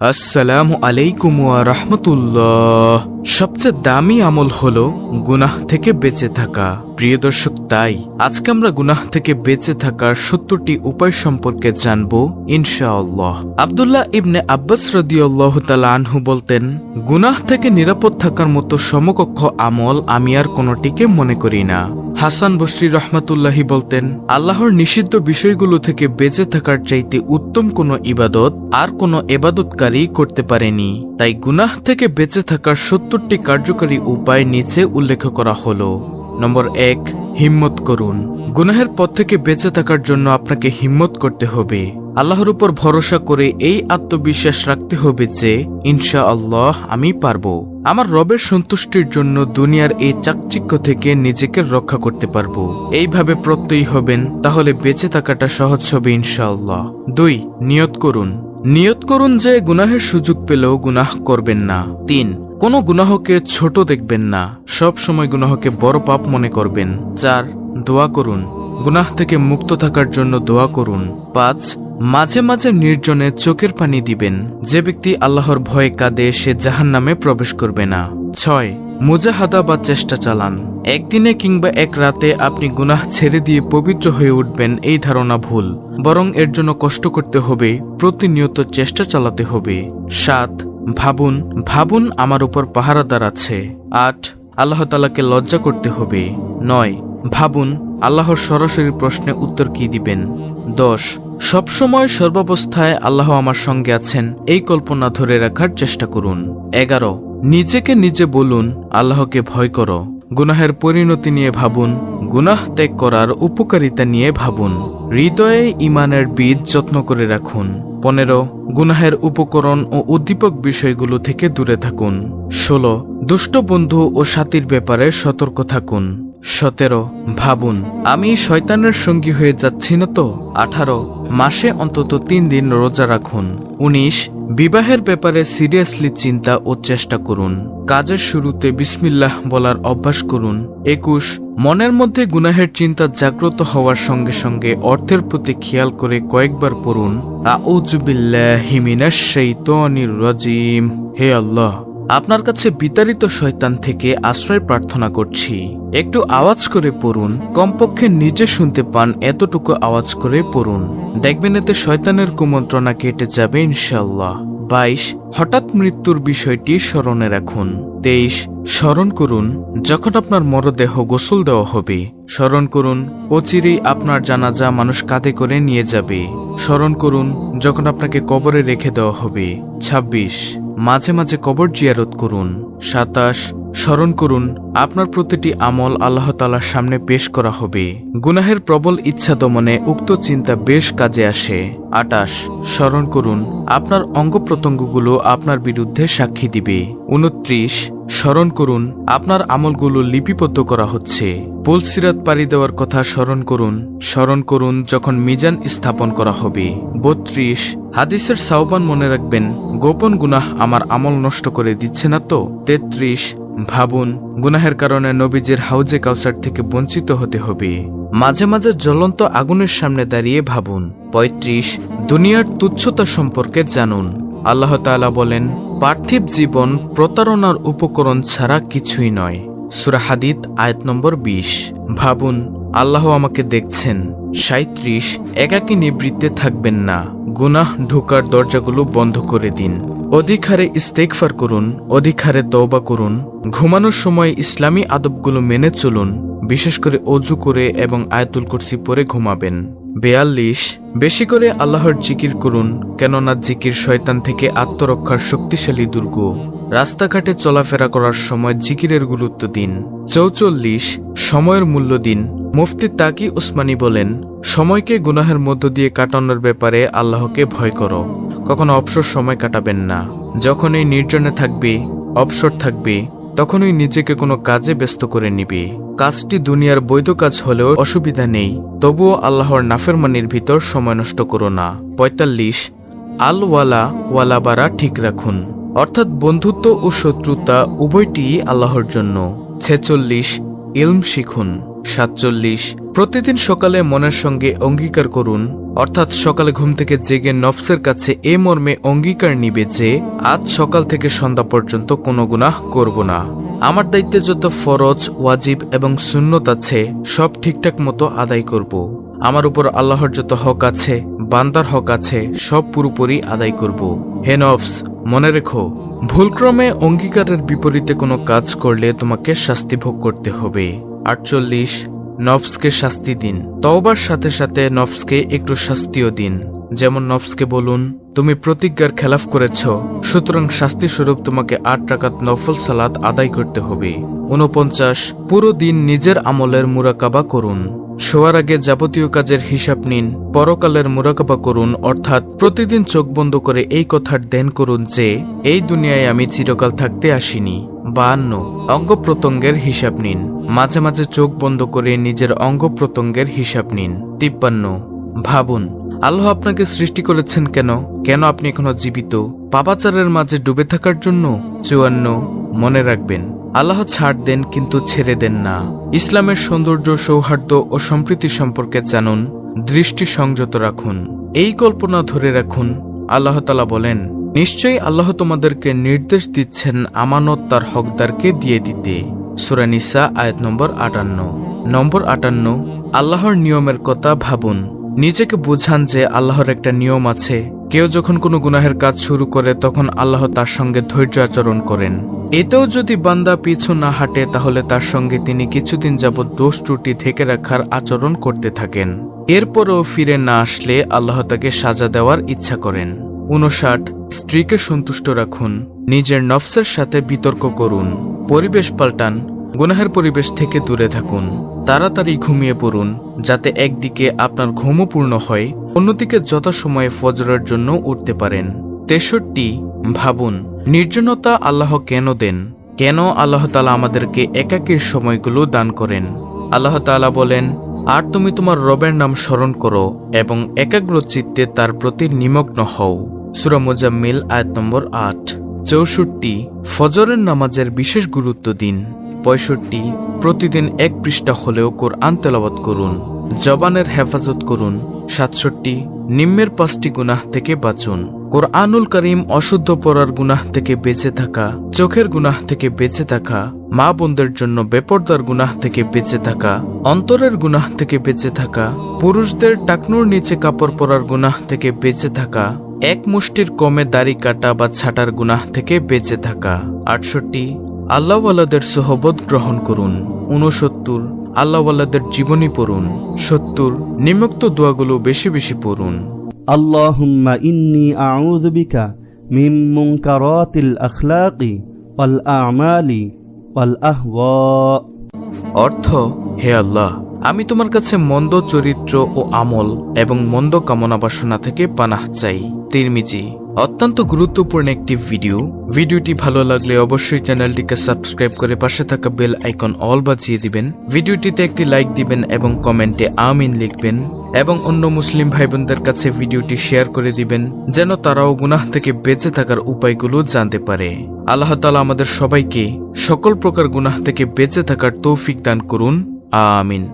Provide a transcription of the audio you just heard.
আসসালামু আলাইকুম রাহমাতুল্লাহ। সবচেয়ে দামি আমল হলো গুনাহ থেকে বেঁচে থাকা। প্রিয় দর্শক, তাই আজকে আমরা গুনাহ থেকে বেঁচে থাকার সত্তরটি উপায় সম্পর্কে জানব ইনশাআল্লাহ। আব্দুল্লাহ ইবনে আব্বাস রদিয়াল্লাহ তালা আনহু বলতেন, গুনাহ থেকে নিরাপদ থাকার মতো সমকক্ষ আমল আমি আর কোনোটিকে মনে করি না। হাসান বসরি রহমাতুল্লাহি বলতেন, আল্লাহর নিষিদ্ধ বিষয়গুলো থেকে বেঁচে থাকার চাইতে উত্তম কোনো ইবাদত আর কোনো এবাদতকারী করতে পারেনি। তাই গুনাহ থেকে বেঁচে থাকার সত্তরটি কার্যকারী উপায় নিচে উল্লেখ করা হল। নম্বর এক, হিম্মত করুন। গুনাহের পথ থেকে বেঁচে থাকার জন্য আপনাকে হিম্মত করতে হবে। আল্লাহর উপর ভরসা করে এই আত্মবিশ্বাস রাখতে হবে যে ইনশা আল্লাহ আমি পারব। আমার রবের সন্তুষ্টির জন্য দুনিয়ার এই চাকচিক্য থেকে নিজেকে রক্ষা করতে পারব। এইভাবে প্রত্যয়ী হবেন, তাহলে বেঁচে থাকাটা সহজ হবে ইনশাআল্লাহ। দুই, নিয়ত করুন। নিয়ত করুন যে, গুনাহের সুযোগ পেলেও গুনাহ করবেন না। তিন, কোনো গুনাহকে ছোট দেখবেন না। সব সময় গুনাহকে বড় পাপ মনে করবেন। চার, দোয়া করুন। গুনাহ থেকে মুক্ত থাকার জন্য দোয়া করুন। পাঁচ মাঝে মাঝে নির্জনে চোখের পানি দিবেন। যে ব্যক্তি আল্লাহর ভয়ে কাঁদে, সে জাহান নামে প্রবেশ করবে না। ছয়, মুজাহাদা বা চেষ্টা চালান। একদিনে কিংবা এক রাতে আপনি গুনাহ ছেড়ে দিয়ে পবিত্র হয়ে উঠবেন, এই ধারণা ভুল। বরং এর জন্য কষ্ট করতে হবে, প্রতিনিয়ত চেষ্টা চালাতে হবে। সাত, ভাবুন ভাবুন আমার উপর পাহারাদার আছে। আট, আল্লাহ তালাকে লজ্জা করতে হবে। নয়, ভাবুন, আল্লাহর সরাসরি প্রশ্নে উত্তর কি দিবেন? দশ। সবসময় সর্বাবস্থায় আল্লাহ আমার সঙ্গে আছেন, এই কল্পনা ধরে রাখার চেষ্টা করুন। এগারো। নিজেকে নিজে বলুন, আল্লাহকে ভয় করো। গুনাহের পরিণতি নিয়ে ভাবুন, গুনাহ ত্যাগ করার উপকারিতা নিয়ে ভাবুন। হৃদয়ে ইমানের বীজ যত্ন করে রাখুন। পনেরো। গুনাহের উপকরণ ও উদ্দীপক বিষয়গুলো থেকে দূরে থাকুন। ষোলো। দুষ্ট বন্ধু ও সাথীর ব্যাপারে সতর্ক থাকুন। সতেরো, ভাবুন, আমি শয়তানের সঙ্গী হয়ে যাচ্ছি না তো? আঠারো, মাসে অন্তত তিন দিন রোজা রাখুন। উনিশ, বিবাহের ব্যাপারে সিরিয়াসলি চিন্তা ও চেষ্টা করুন। কাজের শুরুতে বিসমিল্লাহ বলার অভ্যাস করুন। একুশ, মনের মধ্যে গুনাহের চিন্তা জাগ্রত হওয়ার সঙ্গে সঙ্গে অর্থের প্রতি খেয়াল করে কয়েকবার পড়ুন। আউজুবিল্লাহি মিনাশ শাইতানির রাজিম। হে আল্লাহ! আপনার কাছে বিতাড়িত শয়তান থেকে আশ্রয় প্রার্থনা করছি। একটু আওয়াজ করে পড়ুন। কমপক্ষে নিজে শুনতে পান, এতটুকু আওয়াজ করে পড়ুন। দেখবেন এতে শয়তানের কুমন্ত্রণা কেটে যাবে ইনশাল্লাহ বাইশ, হঠাৎ মৃত্যুর বিষয়টি স্মরণে রাখুন। তেইশ, স্মরণ করুন, যখন আপনার মরদেহ গোসল দেওয়া হবে। স্মরণ করুন, অচিরেই আপনার জানাজা মানুষ কাঁধে করে নিয়ে যাবে। স্মরণ করুন, যখন আপনাকে কবরে রেখে দেওয়া হবে। ২৬ মাঝে মাঝে কবর জিয়ারত করুন, সাতাশ, স্মরণ করুন, আপনার প্রতিটি আমল আল্লাহ তালার সামনে পেশ করা হবে। গুনাহের প্রবল ইচ্ছা দমনে উক্ত চিন্তা বেশ কাজে আসে। আটাশ, স্মরণ করুন, আপনার অঙ্গ প্রত্যঙ্গগুলো আপনার বিরুদ্ধে সাক্ষী দিবে। উনত্রিশ স্মরণ করুন, আপনার আমলগুলো লিপিবদ্ধ করা হচ্ছে। পুলসিরাত পাড়ি দেওয়ার কথা স্মরণ করুন স্মরণ করুন যখন মিজান স্থাপন করা হবে। বত্রিশ, হাদিসের সাওবান মনে রাখবেন, গোপন গুনাহ আমার আমল নষ্ট করে দিচ্ছে না তো? তেত্রিশ, ভাবুন, গুনাহের কারণে নবীজের হাউজে কাউসার থেকে বঞ্চিত হতে হবে। মাঝে মাঝে জ্বলন্ত আগুনের সামনে দাঁড়িয়ে ভাবুন। ৩৫ দুনিয়ার তুচ্ছতা সম্পর্কে জানুন। আল্লাহ তাআলা বলেন পার্থিব জীবন প্রতারণার উপকরণ ছাড়া কিছুই নয়। সুরা হাদিদ, আয়াত নম্বর ২০ ভাবুন, আল্লাহ আমাকে দেখছেন। সাঁত্রিশ একাকী নিবৃত্তে থাকবেন না। গুনাহ ঢোকার দরজাগুলো বন্ধ করে দিন। অধিকারে ইস্তেকফার করুন, অধিকারে তওবা করুন। ঘুমানোর সময় ইসলামী আদবগুলো মেনে চলুন। বিশেষ করে অজু করে এবং আয়াতুল কুরসি পরে ঘুমাবেন। বেয়াল্লিশ, বেশি করে আল্লাহর জিকির করুন, কেননা জিকির শয়তান থেকে আত্মরক্ষার শক্তিশালী দুর্গ। রাস্তাঘাটে চলাফেরা করার সময় জিকিরের গুরুত্ব দিন। চৌচল্লিশ, সময়ের মূল্য দিন। মুফতি তাকি উসমানী বলেন, সময়কে গুনাহের মধ্য দিয়ে কাটানোর ব্যাপারে আল্লাহকে ভয় করো। কখনো অবসর সময় কাটাবেন না। যখন এই নির্জনে থাকবে, অবসর থাকবে তখনই নিজেকে কোনো কাজে ব্যস্ত করে নিবে। কাজটি দুনিয়ার বৈধ কাজ হলেও অসুবিধা নেই, তবুও আল্লাহর নাফেরমানির ভিতর সময় নষ্ট করো না। পঁয়তাল্লিশ, আল ওয়ালা ওয়ালাবারা ঠিক রাখুন। অর্থাৎ বন্ধুত্ব ও শত্রুতা উভয়টিই আল্লাহর জন্য। ছেচল্লিশ, ইলম শিখুন। সাতচল্লিশ, প্রতিদিন সকালে মনের সঙ্গে অঙ্গীকার করুন। অর্থাৎ সকালে ঘুম থেকে জেগে নফসের কাছে এ মর্মে অঙ্গীকার নিবে যে, আজ সকাল থেকে সন্ধ্যা পর্যন্ত কোনো গুনাহ করব না। আমার দায়িত্বে যত ফরজ, ওয়াজিব এবং সুন্নত আছে, সব ঠিকঠাক মতো আদায় করব। আমার উপর আল্লাহর যত হক আছে, বান্দার হক আছে, সব পুরোপুরি আদায় করব। হে নফস, মনে রেখো, ভুলক্রমে অঙ্গীকারের বিপরীতে কোনো কাজ করলে তোমাকে শাস্তি ভোগ করতে হবে। আটচল্লিশ নফসকে শাস্তি দিন। তওবার সাথে সাথে নফসকে একটু শাস্তিও দিন। যেমন নফসকে বলুন, তুমি প্রতিজ্ঞার খেলাফ করেছ, সুতরাং শাস্তি স্বরূপ তোমাকে আট টাকাত নফল সালাত আদায় করতে হবে। উনপঞ্চাশ পুরো দিন নিজের আমলের মুরাকাবা করুন। শোয়ার আগে যাবতীয় কাজের হিসাব নিন, পরকালের মুরাকাবা করুন, অর্থাৎ প্রতিদিন চোখ বন্ধ করে এই কথার ধ্যান করুন যে, এই দুনিয়ায় আমি চিরকাল থাকতে আসিনি। বাহান্ন অঙ্গ প্রত্যঙ্গের হিসাব নিন। মাঝে মাঝে চোখ বন্ধ করে নিজের অঙ্গ প্রত্যঙ্গের হিসাব নিন। তিপ্পান্ন, ভাবুন, আল্লাহ আপনাকে সৃষ্টি করেছেন কেন? কেন আপনি এখনও জীবিত? পাপাচারের মাঝে ডুবে থাকার জন্য? চুয়ান্ন, মনে রাখবেন, আল্লাহ ছাড় দেন কিন্তু ছেড়ে দেন না। ইসলামের সৌন্দর্য, সৌহার্দ্য ও সম্প্রীতি সম্পর্কে জানুন, দৃষ্টি সংযত রাখুন। এই কল্পনা ধরে রাখুন, আল্লাহ তালা বলেন নিশ্চয়ই আল্লাহ তোমাদেরকে নির্দেশ দিচ্ছেন আমানত তার হকদারকে দিয়ে দিতে। সুরানিসা আয়াত নম্বর আটান্ন। নম্বর আটান্ন, আল্লাহর নিয়মের কথা ভাবুন। নিজেকে বুঝান যে আল্লাহর একটা নিয়ম আছে। কেউ যখন কোনো গুনাহের কাজ শুরু করে, তখন আল্লাহ তার সঙ্গে ধৈর্য আচরণ করেন। এতেও যদি বান্দা পিছু না হাঁটে, তাহলে তার সঙ্গে তিনি কিছুদিন যাবৎ দোষ ত্রুটি থেকে রাখার আচরণ করতে থাকেন। এরপরও ফিরে না আসলে আল্লাহ তাকে সাজা দেওয়ার ইচ্ছা করেন। উনষাট, স্ত্রীকে সন্তুষ্ট রাখুন, নিজের নফসের সাথে বিতর্ক করুন, পরিবেশ পাল্টান, গুনাহের পরিবেশ থেকে দূরে থাকুন, তাড়াতাড়ি ঘুমিয়ে পড়ুন, যাতে একদিকে আপনার ঘুমও পূর্ণ হয়, অন্যদিকে যথাসময়ে ফজরের জন্য উঠতে পারেন। তেষট্টি, ভাবুন, নির্জনতা আল্লাহ কেন দেন? কেন আল্লাহ তালা আমাদেরকে একাকীর সময়গুলো দান করেন? আল্লাহ তালা বলেন আর তুমি তোমার রবের নাম স্মরণ করো এবং একাগ্র চিত্তে তার প্রতি নিমগ্ন হও। সুরা মুজাম্মিল, আয়াত নম্বর আট। চৌষট্টি, ফজরের নামাজের বিশেষ গুরুত্ব দিন। পঁয়ষট্টি, প্রতিদিন এক পৃষ্ঠা হলেও কোরআন তেলাওয়াত করুন। জবানের হেফাজত করুন। সাতষট্টি, নিম্নের পাঁচটি গুনাহ থেকে বাঁচুন। কোরআনুল করিম অশুদ্ধ পড়ার গুনাহ থেকে বেঁচে থাকা, চোখের গুনাহ থেকে বেঁচে থাকা, মা বোনদের জন্য বেপর্দার গুনাহ থেকে বেঁচে থাকা, অন্তরের গুনাহ থেকে বেঁচে থাকা, পুরুষদের টাকনুর নিচে কাপড় পরার গুনাহ থেকে বেঁচে থাকা, এক মুষ্টির কমে দাড়ি কাটা বা ছাটার গুনাহ থেকে বেঁচে থাকা। আটষট্টি, আল্লাহওয়ালাদের সোহবত গ্রহণ করুন। উনসত্তর আল্লাহওয়ালাদের জীবনী পড়ুন। সত্তর, নিম্নোক্ত দোয়াগুলো বেশি বেশি পড়ুন। اللهم إني أعوذ بك من منكرات الأخلاق والأعمال والأهواء অর্থ হে আল্লাহ আমি তোমার কাছে মন্দ চরিত্র ও আমল এবং মন্দ কামনা বাসনা থেকে পানাহ চাই। তিরমিজি, অত্যন্ত গুরুত্বপূর্ণ একটি ভিডিও। ভিডিওটি ভালো লাগলে অবশ্যই চ্যানেলটিকে সাবস্ক্রাইব করে পাশে থাকা বেল আইকন অল বাজিয়ে দিবেন। ভিডিওটিতে একটি লাইক দিবেন এবং কমেন্টে আমিন লিখবেন এবং অন্য মুসলিম ভাই বোনদের কাছে ভিডিওটি শেয়ার করে দিবেন, যেন তারাও গুনাহ থেকে বেঁচে থাকার উপায়গুলো জানতে পারে। আল্লাহ তালা আমাদের সবাইকে সকল প্রকার গুনাহ থেকে বেঁচে থাকার তৌফিক দান করুন। আমিন।